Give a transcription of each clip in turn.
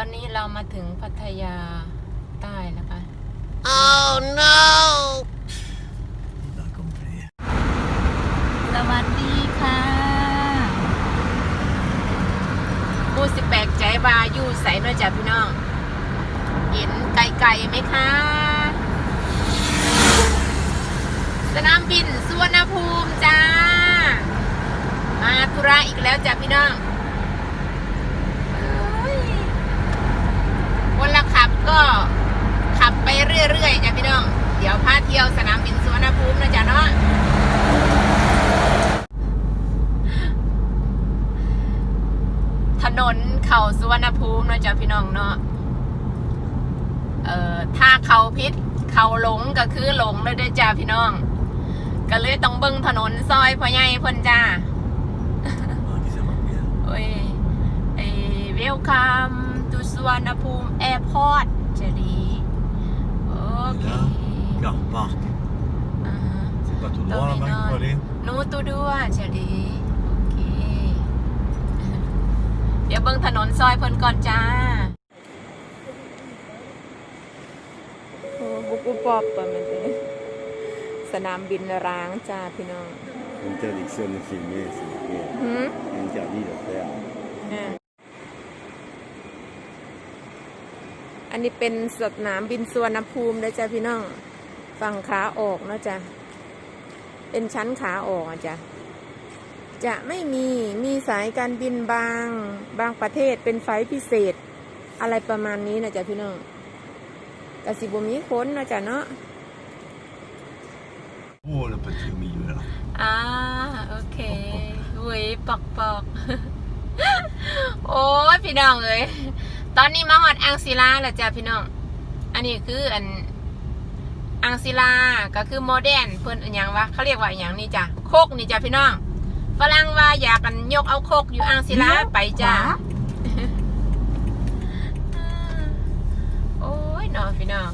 ตอนนี้เรามาถึงพัทยาใต้นะคะ Il a compris. สวัสดีค่ะผู้สิแปลกใจบาอยู่ใสเน้อยจ้ะพี่น้อง เห็นไกลๆไหมคะ สนามบินสุวรรณภูมิจ้า มาธุระอีกแล้วจ้ะพี่น้องเอ้ย วันละขับก็ขับไปเรื่อยๆจ้ะพี่น้อง เดี๋ยวพาเที่ยวสนามบินสุวรรณภูมินะจ๊ะเนาะถนนเขาสุวรรณภูมินะจ๊ะพี่น้องเนาะเอ่อถ้าเขาพิษเขาหลงก็คือหลงเลยเด้อจ้าพี่น้อง ก็เลยต้องเบิ่งถนนซอยพ่อใหญ่เพิ่นจ้า Ah, qui ça marche bien. โอ้ยเอ้เวลคัมทู สุวรรณภูมิแอร์พอร์ตเจดีโอเค Car park. อ่าฮะ C'est pas tout droit là-bas qu'il faut aller หนูตัวด้วยเฉลีโอเค เดี๋ยวเบิ่งถนนซอยเพิ่นก่อนจ้าโอ้บุกุปอบปะมันเด้สนามบินร้างจ้าพี่น้อง Interdiction de filmer, c'est bien. หืม Interdit de faire. อ่าอั นนี้เป็นสนามบินสุวรรณภูมินะจ้าพี่น้องฝั่งขาออกนะจ้ะเป็นชั้นขาออกอะจ้ะจะไม่มีมีสายการบินบางบางประเทศเป็นไฟล์พิเศษ อะไรประมาณนี้นะจ๊ะพี่น้องกสิบมีค้นนะจ๊ะเนาะ Oh, le petit au milieu là. อ่าโอเคเว้ยปอกปอกโอ้ยพี่น้องเอ้ย ตอนนี้มาฮอดอังศิลาแล้วจ้ะพี่น้อง อันนี้คืออันอังศิลาก็คือโมเดร์นเพิ่นอนหย่างวะเขาเรียกว่าอหย่างนี้จ้ะโคกนี่จ้ะพี่น้องฝรั่งว่าอยากกันยกเอาโคกอยู่อังศิลาไปจ้ะโอ้ยน้องพี่น้อง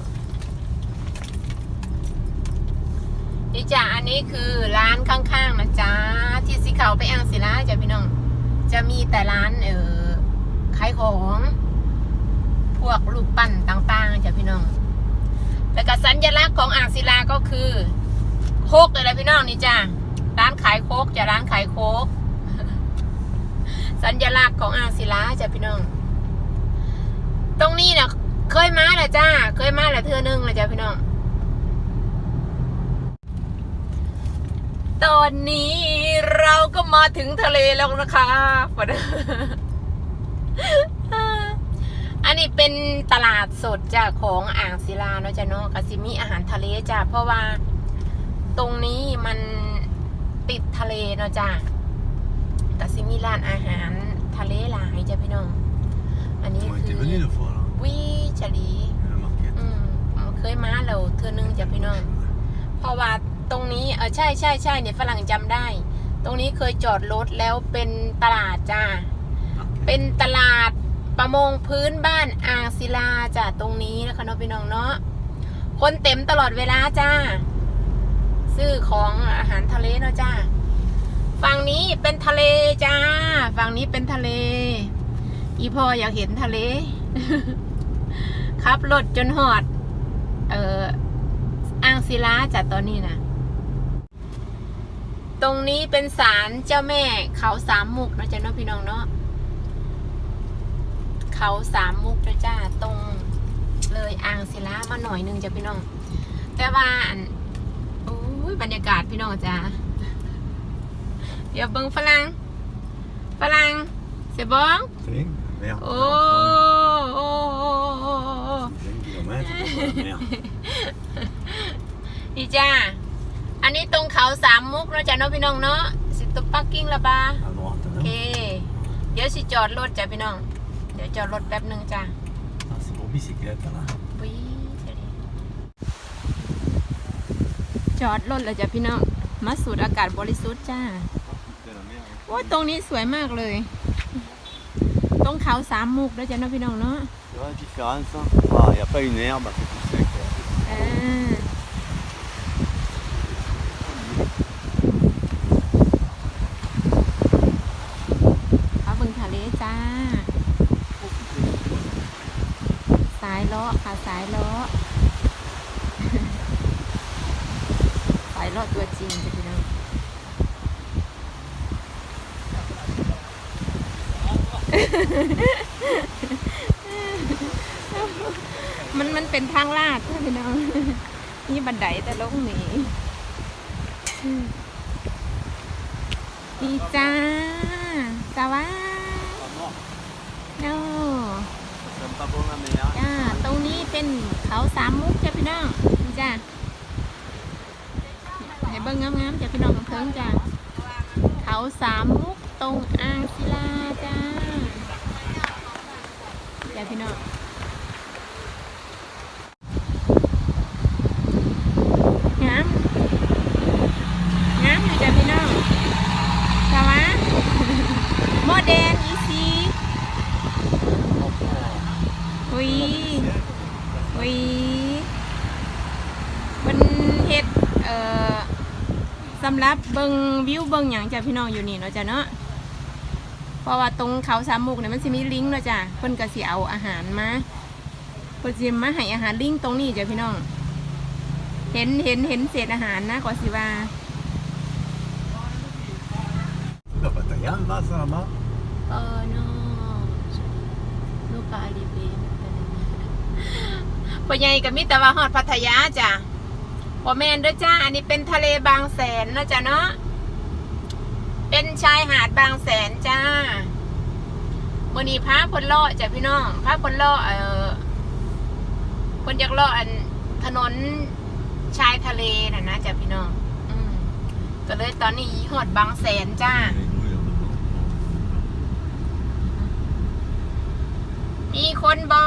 นี่จ้ะอันนี้คือร้านข้างๆนะจ๊ะที่สิเขาไปอังศิลาจ้ะพี่น้อง จะมีแต่ร้านเออขายของพ วกรูปปั้นต่างๆจ้ะพี่น้องแล้วก็สัญลักษณ์ของอ่างศิลาก็คือ โคกเลยนะพี่น้องนี่จ้ะร้านขายโคกจะร้านขายโคก สัญลักษณ์ของอ่างศิลาจ้ะพี่น้อง ตรงนี้เนะเคยมาแล้วจ้า เคยมาแล้วเทือนึงแล้วจ้ะพี่น้องตอนนี้เราก็มาถึงทะเลแล้วนะคะ อันนี้เป็นตลาดสดจ้ะของอ่างศิลาเนาะจ้ะเนาะกสิมีอาหารทะเลจ้ะเพราะว่าตรงนี้มันติดทะเลเนาะจ้ะกสิมีร้านอาหารทะเลหลายจ้ะพี่น้อง อันนี้ On คื était อ venu une fois là. วิชลี La marquette. อืมเคยมาแล้วเธอนึงจ้ะพี่น้อง เพราะว่าตรงนี้เออใช่ใช่ใช่เนี่ยฝรั่งจำได้ ตรงนี้เคยจอดรถแล้วเป็นตลาดจ้าเป็นตลาด ประมงพื้นบ้านอ่างศิลาจ้ะตรงนี้นะคะเนาะพี่น้องเนาะคนเต็มตลอดเวลาจ้า ซื้อของอาหารทะเลเนาะจ้าฝั่งนี้เป็นทะเลจ้า ฝั่งนี้เป็นทะเล อีพออยากเห็นทะเล ขับรถจนหอด เอ่ออ่างศิลาจ้ะตอนนี้นะตรงนี้เป็นศาลเจ้าแม่เขาสามมุกนะจ๊ะเนาะพี่น้องเนาะ เขาสามมุกนะจ้าตรงเลยอ่างศิลามาหน่อยหนึงจ้ะพี่น้อง แต่ว่าอันโอ้ยบรรยากาศพี่น้องจ้าเดี๋ยวเบิ่งฝรั่งฝรั่งเสียบ้อง C'est Merde. โอ้ โอ้โอ้โอ้โอ้20 kilomètres. Merde. นี่จ้า อันนี้ตรงเขาสามมุกเนาะจ้ะเนาะพี่น้องเนาะสิตุปักกิ้งละบา À droite. โอเค เดี๋ยวสิจอดรถจ้ะพี่น้อง เดี๋ยวจอดรถแป๊บหนึ่งจ้า Ah, c'est pour bicyclette là. วิจอดรถแล้วจ้ะพี่น้อง มาสูดอากาศบริสุทธิ์จ้า C'est la merde. โอ้ยตรงนี้สวยมากเลย ตรงเขาสามมุกแล้วจ้ะเนาะพี่น้องเนาะ Tu vois la différence hein Ah, il n'y a pas une herbe, c'est tout sec. อ่าเอาเบิ่งทะเลจ้า สายล้อค่ะ สายล้อสายล้อตัวจริงจะพี่น้องมันมันเป็นทางลาดค่พี่น้องนี่บันไดแต่ลงหนีอืมนี่จ้าสวัสดี โน J'aime pas pour la meilleure. จ้าตรงนี้เป็นเขาสามมุกจ้ะพี่น้องจ้าให้เบิ้งงามๆจ้ะพี่น้องเพิ่งจ้าเขาสามมุกตรงอ่างศิลาจ้าจ้าพี่น้องามงามเลยจ้ะพี่น้องสวัสดี โมเดนอีซี อุยอุยมันเฮ็ด เอ่อสำหรับเบิงวิวเบิงหยังจ้ะพี่น้องอยู่นี่เนาะจ้ะเนาะเพราะว่าตรงเขาสามมุกเนี่ยมันสิมีลิงก์เนาะจ้ะเพิ่นก็สิเอาอาหารมาเพิ่นสิมาให้อาหารลิงตรงนี้จ้ะพี่น้อง เห็นเห็นเห็นเศษอาหารนะก็สิว่า La Pattaya, là, ça là-bas เออเนาะลูกปลาลีเบนพ่อใหญ่กับมิตรว่าฮอดพัทยาจ้ะ พ่อแมนด้วยจ้า อันนี้เป็นทะเลบางแสนนะจ้ะเนาะ เป็นชายหาดบางแสนจ้ามื่อนี้พระพลเลาะจ้ะพี่น้องพระพลเลาะเออคนอยากเลาะอันถนนชายทะเลน่ะนะจ้ะพี่น้อง อืมก็เลยตอนนี้ฮอดบางแสนจ้า มีคนบอ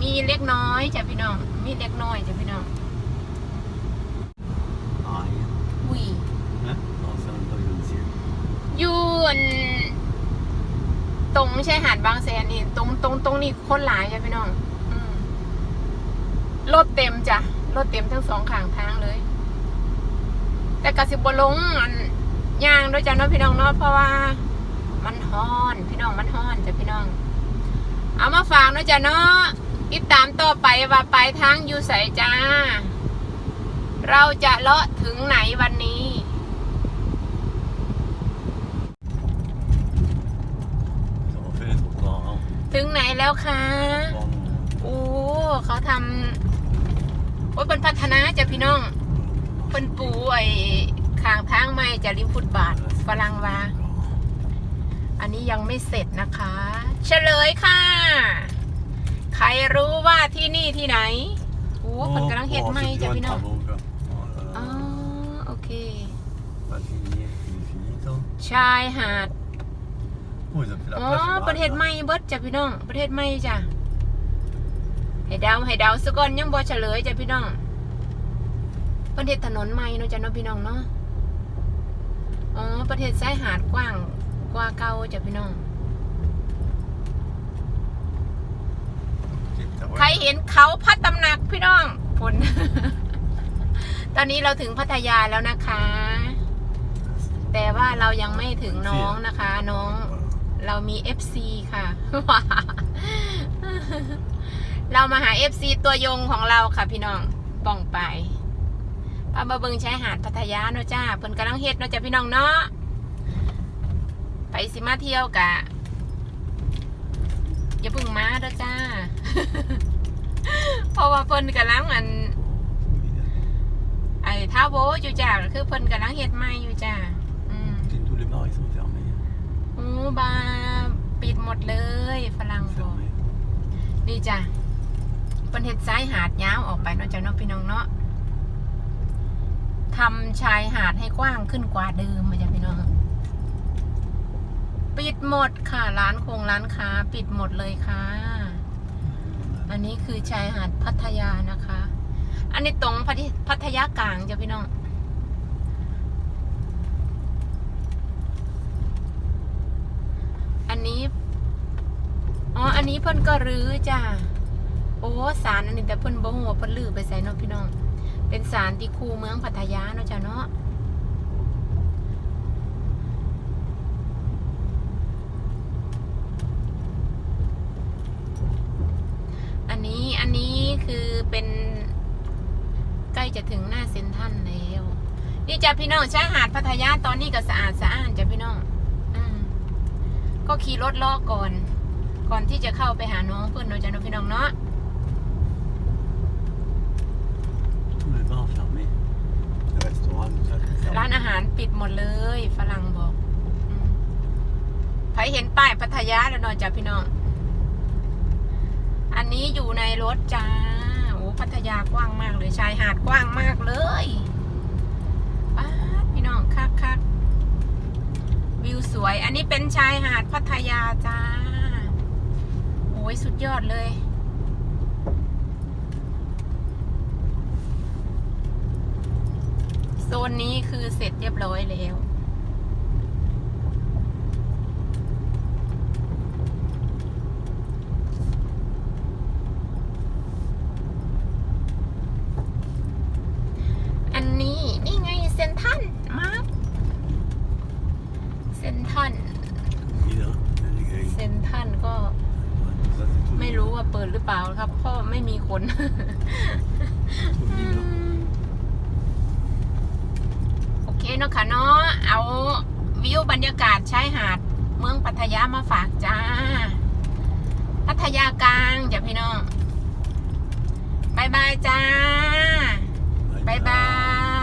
มีเล็กน้อยจ้ะพี่น้อง มีเล็กน้อยจ้ะพี่น้อง Ah, rien. อุ้ย Hein Non, c'est un peu comme ciel. อ ยู่อันตรงชายหาดบางแสนนี่ตรงตรงตรงนี้คนหลายจ้ะพี่น้องรถเต็มจ้ะรถเต็มทั้งสองข้างทางเลย แต่กระสิบลงอันย่างด้วยจ้ะเนาะพี่น้องเนาะเพราะว่า มันฮ้อน พี่น้องมันฮ้อนจ้ะพี่น้อง เอามาฝากเนาะจ้ะเนาะติดตามต่อไปว่าปลายทางอยู่ใสจ้า เราจะเลาะถึงไหนวันนี้ ถึงไหนแล้วคะ Bon, โอ้เขาทำโอ้ยเป็นพัฒนาจ้ะพี่น้องเป็นปูไอ้ข้างทางใหม่จะริมฟุตบาทฝรั่งว่าอันนี้ยังไม่เสร็จนะคะ เฉลยค่ะ ใครรู้ว่าที่นี่ที่ไหนโอ้คนกำลังเห็ดไหม c'est จ้ะ plein de พี่น้อง travaux, quoi. Oh là อ๋อ là. โอเค Pas fini, fini, fini, toi. ชายหาด Oh, ils ont fait la อ๋อ plage. ประเทศใหม่เบิดจ้ะพี่น้อง ประเทศใหม่จ้ะให้เดาให้เดาสก่อนยังบ่เฉลยจ้ะพี่น้อง ประเทศถนนใหม่เนาะจ้ะเนาะพี่น้องเนาะ อ๋อ ประเทศชายหาดกว้างกว่าเก่าจ้ะพี่น้องใครเห็นเขาพัดตำหนักพี่น้องผลตอนนี้เราถึงพัทยาแล้วนะคะ แต่ว่าเรายังไม่ถึงน้องนะคะ น้อง เรามี FC ค่ะ เรามาหา FC ตัวยงของเราค่ะพี่น้องป่องไปพามาเบิงชายหาดพัทยาเนาะจ้าเพิ่นกำลังเฮ็ดเนาะจ้าพี่น้องเนาะไปสิมาเที่ยวกะอย่าเพึ่งมาเด้อจ้า เพราะว่าเพิ่นกำลังอันไอ้ท้าโบอยู่จ้าคือเพิ่นกำลังเฮ็ดใหม่อยู่จ้า อืม บาร์ปิดหมดเลยฝรั่งบอก Fermés. นี่จ้ะเป็นเห็ดซ้ายหาดยาวออกไปเนาะจ้ะเนาะพี่น้องเนาะทำชายหาดให้กว้างขึ้นกว่าเดิมมาจ้ะพี่น้อง ปิดหมดค่ะร้านคงร้านค้า ปิดหมดเลยค่ะ อันนี้คือชายหาดพัทยานะคะ อันนี้ตรงพัทยพัทยากลางจ้ะพี่น้อง อั นี้ อ๋อ อันนี้เพิ่นก็รื้อจ้า โอ้สารอันนี้แต่เพิ่นบ่ฮู้ว่าเพิ่นลื้อไปใส่เนาะพี่น้อง เป็นสารที่คูเมืองพัทยาเนาะจ้าเนาะบคือเป็นใกล้จะถึงหน้าเซ็นทรัลแล้ว นี่จ้ะพี่น้องชายหาดพัทยาตอนนี้ก็สะอาดสะอ้านจ้ะพี่น้อง ก็ขี่รถลอกก่อน ก่อนที่จะเข้าไปหาน้องเพื่อนเนาะจ้ะเนาะพี่น้องเนาะ Tous les bars fermés. Les restaurants, tout ça, c'est ร้าน fermé. อาหารปิดหมดเลยฝรั่งบอกอืมใครเห็นป้ายพัทยาแล้วเนอนจ้ะพี่น้อง อันนี้อยู่ในรถจ้า โอ้พัทยากว้างมากเลยชายหาดกว้างมากเลยป้าดพี่น้องคักคักวิว สวย อันนี้เป็นชายหาดพัทยาจ้า โอ้ยสุดยอดเลยโซนนี้คือเสร็จเรียบร้อยแล้ว อันนี้นี่ไงเซนทรันมาร์คเซนทรัน Oui, là, il y a des grilles. เซนทรันก็ Ça, c'est tout ไม่รู้ว่าเปิดหรือเปล่าครับ เพราะ ไม่มีคน tout le là. โอเคเนาะค่ะเนาะเอาวิวบรรยากาศชายหาด เมืองพัทยามาฝากจ้า พัทยากลางจ้ะพี่น้องบายบายจ้าบายบาย